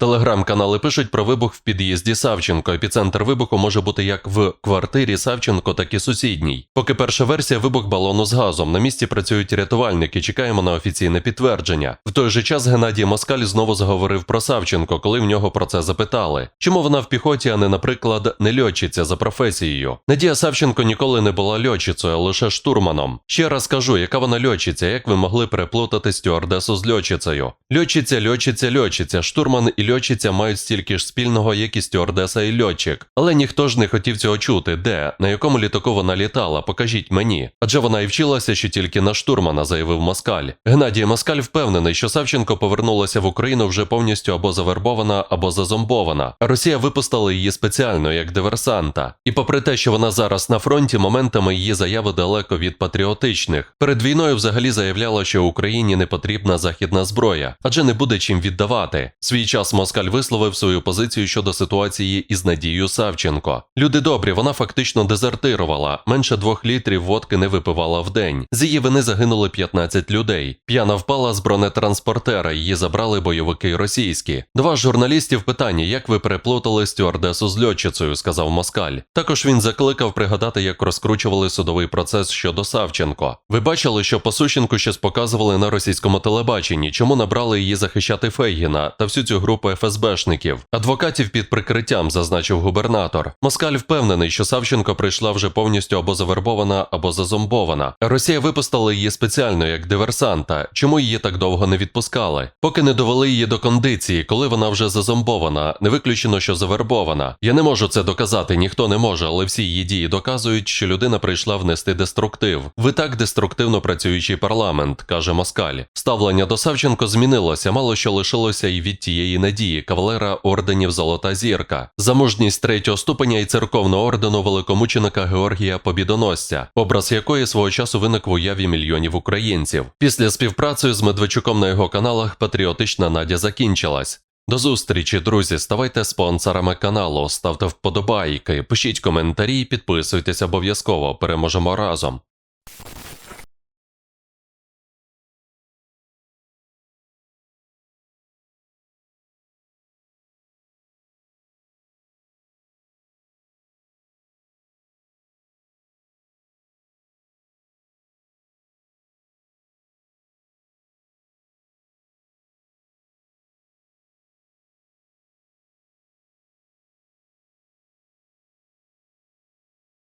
Телеграм-канали пишуть про вибух в під'їзді Савченко. Епіцентр вибуху може бути як в квартирі Савченко, так і сусідній. Поки перша версія вибух балону з газом. На місці працюють рятувальники. Чекаємо на офіційне підтвердження. В той же час Геннадій Москаль знову заговорив про Савченко, коли в нього про це запитали. Чому вона в піхоті, а не, наприклад, не льотчиця за професією? Надія Савченко ніколи не була льотчицею, а лише штурманом. Ще раз кажу, яка вона льотчиця, як ви могли переплутати стюардесу з льотчицею? Льотчиця, льотчиця, льотчиця, штурман і льотчиця мають стільки ж спільного, як і стюардеса і льотчик. Але ніхто ж не хотів цього чути. Де, на якому літаку вона літала? Покажіть мені. Адже вона і вчилася, що тільки на штурмана, заявив Москаль. Геннадій Москаль впевнений, що Савченко повернулася в Україну вже повністю або завербована, або зазомбована. Росія випустила її спеціально як диверсанта. І попри те, що вона зараз на фронті, моментами її заяви далеко від патріотичних. Перед війною взагалі заявляла, що Україні не потрібна західна зброя, адже не буде чим віддавати. Свій час Москаль висловив свою позицію щодо ситуації із Надією Савченко. Люди добрі, вона фактично дезертирувала, менше двох літрів водки не випивала в день. З її вини загинули 15 людей. П'яна впала з бронетранспортера, її забрали бойовики російські. Два журналістів питання, як ви переплутали стюардесу з льотчицею, сказав Москаль. Також він закликав пригадати, як розкручували судовий процес щодо Савченко. Ви бачили, що Посущенку щось показували на російському телебаченні, чому набрали її захищати Фейгіна та всю цю групу ФСБшників, адвокатів під прикриттям, зазначив губернатор. Москаль впевнений, що Савченко прийшла вже повністю або завербована, або зазомбована. Росія випустила її спеціально як диверсанта. Чому її так довго не відпускали? Поки не довели її до кондиції, коли вона вже зазомбована, не виключено, що завербована. Я не можу це доказати, ніхто не може, але всі її дії доказують, що людина прийшла внести деструктив. Ви так деструктивно працюючий парламент, каже Москаль. Ставлення до Савченко змінилося, мало що лишилося і від тієї надії, кавалера орденів Золота зірка, за мужність третього ступеня і церковного ордену великомученика Георгія Побідоносця, образ якої свого часу виник в уяві мільйонів українців. Після співпраці з Медведчуком на його каналах патріотична надя закінчилась. До зустрічі, друзі. Ставайте спонсорами каналу, ставте вподобайки, пишіть коментарі, підписуйтесь обов'язково. Переможемо разом.